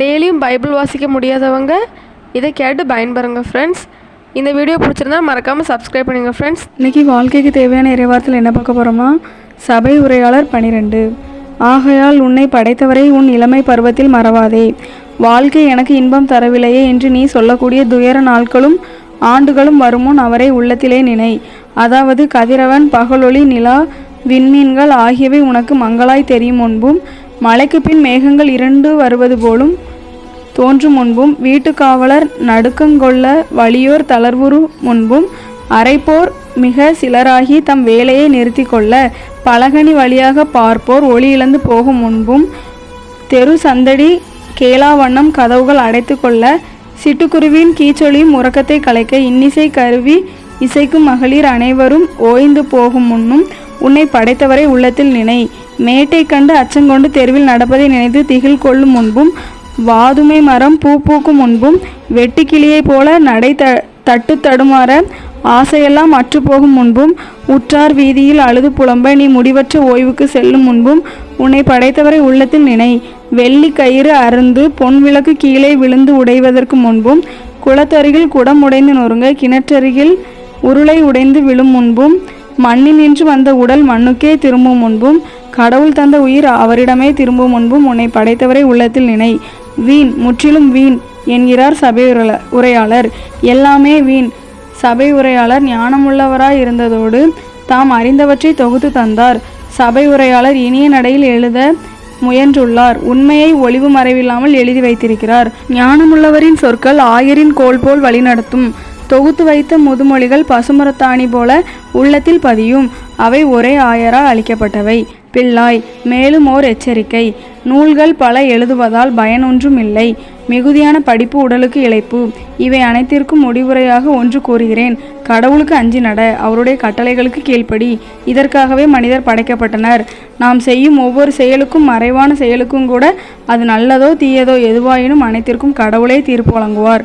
டெய்லியும் பைபிள் வாசிக்க முடியாதவங்க இதை கேட்டு பயன்பெறுங்க ஃப்ரெண்ட்ஸ் இந்த வீடியோ பிடிச்சிருந்தா மறக்காமல் சப்ஸ்கிரைப் பண்ணுங்கள் ஃப்ரெண்ட்ஸ் இன்னைக்கு வாழ்க்கைக்கு தேவையான இறைவாரத்தில் என்ன பார்க்க போகிறோமா சபை உரையாளர் பனிரெண்டு. ஆகையால் உன்னை படைத்தவரை உன் இளமை பருவத்தில் மறவாதே. வாழ்க்கை எனக்கு இன்பம் தரவில்லையே என்று நீ சொல்லக்கூடிய துயர நாட்களும் ஆண்டுகளும் வருமுன் அவரை உள்ளத்திலே நினை. அதாவது கதிரவன் பகலொளி நிலா விண்மீன்கள் ஆகியவை உனக்கு மங்களாய் தெரியும் முன்பும் மழைக்கு பின் மேகங்கள் இரண்டு வருவது போலும் தோன்றும் முன்பும் வீட்டுக்காவலர் நடுக்கங்கொள்ள வலியோர் தளர்வுறு முன்பும் அரைப்போர் மிக சிலராகி தம் வேலையை நிறுத்தி கொள்ள பலகனி வழியாக பார்ப்போர் ஒளி இழந்து போகும் முன்பும் தெரு சந்தடி கேளாவண்ணம் கதவுகள் அடைத்து கொள்ள சிட்டுக்குருவியின் கீச்சொலியும் உறக்கத்தை கலைக்க இன்னிசை கருவி இசைக்கும் மகளிர் அனைவரும் ஓய்ந்து போகும் முன்னும் உன்னை படைத்தவரை உள்ளத்தில் நினை. மேட்டை கண்டு அச்சங்கொண்டு தெருவில் நடப்பதை நினைத்து திகில் கொள்ளும் முன்பும் வாதுமை மரம் பூ பூக்கும் முன்பும் வெட்டுக்கிளியைப் போல நடை த தட்டு தடுமாற ஆசையெல்லாம் அற்றுப்போகும் முன்பும் உற்றார் வீதியில் அழுது புலம்ப நீ முடிவற்ற ஓய்வுக்கு செல்லும் முன்பும் உன்னை படைத்தவரை உள்ளத்தில் நினை. வெள்ளி கயிறு அருந்து பொன் விளக்கு கீழே விழுந்து உடைவதற்கு முன்பும் குளத்தருகில் குடம் உடைந்து நொறுங்க கிணற்றருகில் உருளை உடைந்து விழும் முன்பும் மண்ணில் நின்று வந்த உடல் மண்ணுக்கே திரும்பும் முன்பும் கடவுள் தந்த உயிர் அவரிடமே திரும்பும் முன்பும் உன்னை படைத்தவரை உள்ளத்தில் நினை. வீண் முற்றிலும் வீண் என்கிறார் சபை உரையாளர். எல்லாமே வீண். சபை உரையாளர் ஞானமுள்ளவராய் இருந்ததோடு தாம் அறிந்தவற்றை தொகுத்து தந்தார். சபை உரையாளர் இனிய நடையில் எழுத முயன்றுள்ளார். உண்மையை ஒளிவு மறைவில்லாமல் எழுதி வைத்திருக்கிறார். ஞானமுள்ளவரின் சொற்கள் ஆயரின் கோல் போல் வழிநடத்தும். தொகுத்து வைத்த முதுமொழிகள் பசுமரத்தாணி போல உள்ளத்தில் பதியும். அவை ஒரே ஆயரால் அளிக்கப்பட்டவை. பிள்ளாய் மேலும் ஓர் எச்சரிக்கை. நூல்கள் பல எழுதுவதால் பயனொன்றும் இல்லை மிகுதியான படிப்பு உடலுக்கு இழைப்பு. இவை அனைத்திற்கும் முடிவுரையாக ஒன்று கூறுகிறேன். கடவுளுக்கு அஞ்சி நட அவருடைய கட்டளைகளுக்கு கீழ்ப்படி. இதற்காகவே மனிதர் படைக்கப்பட்டனர். நாம் செய்யும் ஒவ்வொரு செயலுக்கும் மறைவான செயலுக்கும் கூட அது நல்லதோ தீயதோ எதுவாயினும் அனைத்திற்கும் கடவுளே தீர்ப்பு வழங்குவார்.